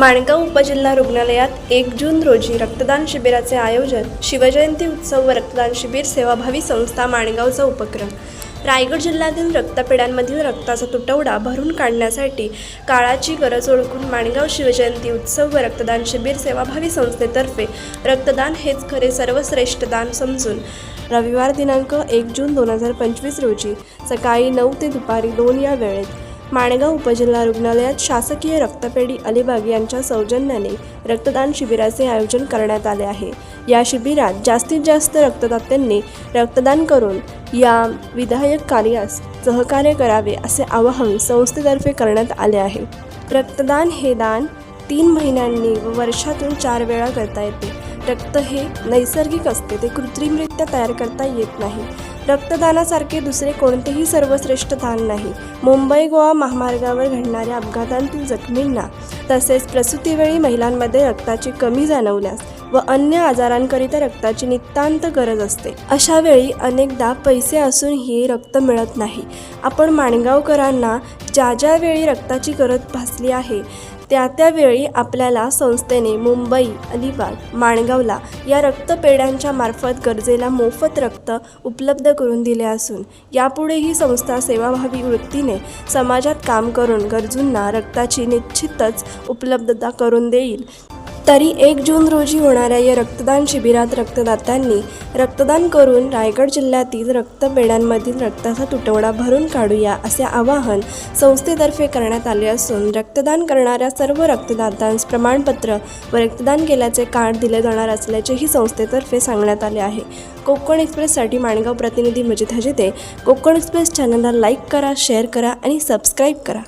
माणगाव उपजिल्हा रुग्णालयात एक जून रोजी रक्तदान शिबिराचे आयोजन शिवजयंती उत्सव व रक्तदान शिबिर सेवाभावी संस्था माणगावचा उपक्रम. रायगड जिल्ह्यातील रक्तपेढ्यांमधील रक्ताचा तुटवडा भरून काढण्यासाठी काळाची गरज ओळखून माणगाव शिवजयंती उत्सव व रक्तदान शिबिर सेवाभावी संस्थेतर्फे रक्तदान हेच खरे सर्वश्रेष्ठ दान समजून रविवार दिनांक एक जून दोन हजार पंचवीस रोजी सकाळी नऊ ते दुपारी दोन या वेळेत माणगाव उपजिल्हा रुग्णालयात शासकीय रक्तपेढी अलिबाग यांच्या सौजन्याने रक्तदान शिबिराचे आयोजन करण्यात आले आहे. या शिबिरात जास्तीत जास्त रक्तदात्यांनी रक्तदान करून या विधायक कार्यास सहकार्य करावे असे आवाहन संस्थेतर्फे करण्यात आले आहे. रक्तदान हे दान तीन महिन्यांनी व वर्षातून चार वेळा करता येते. रक्त हे नैसर्गिक असते ते कृत्रिमरित्या तयार करता येत नाही. रक्तदानासारखे दुसरे कोणतेही सर्वश्रेष्ठ दान नाही. मुंबई गोवा महामार्गावर घडणाऱ्या अपघातांतील जखमींना तसेच प्रसूतीवेळी महिलांमध्ये रक्ताची कमी जाणवल्यास व अन्य आजारांकरिता रक्ताची नितांत गरज असते. अशा वेळी अनेकदा पैसे असूनही रक्त मिळत नाही. आपण माणगावकरांना ज्या ज्या वेळी रक्ताची गरज भासली आहे त्या त्यावेळी आपल्याला संस्थेने मुंबई अलिबाग माणगावला या रक्तपेढ्यांच्या मार्फत गरजेला मोफत रक्त उपलब्ध करून दिले असून यापुढे ही संस्था सेवाभावी वृत्तीने समाजात काम करून गरजूंना रक्ताची निश्चितच उपलब्धता करून देईल. तरी एक जून रोजी होणाऱ्या या रक्तदान शिबिरात रक्तदात्यांनी रक्तदान करून रायगड जिल्ह्यातील रक्तपेढ्यांमधील रक्ताचा तुटवडा भरून काढूया असे आवाहन संस्थेतर्फे करण्यात आले असून रक्तदान करणाऱ्या सर्व रक्तदात्यांस प्रमाणपत्र व रक्तदान केल्याचे कार्ड दिले जाणार असल्याचेही संस्थेतर्फे सांगण्यात आले आहे. कोकण एक्सप्रेससाठी माणगाव प्रतिनिधी मजिद हजिते. कोकण एक्सप्रेस चॅनलला लाईक करा शेअर करा आणि सबस्क्राईब करा.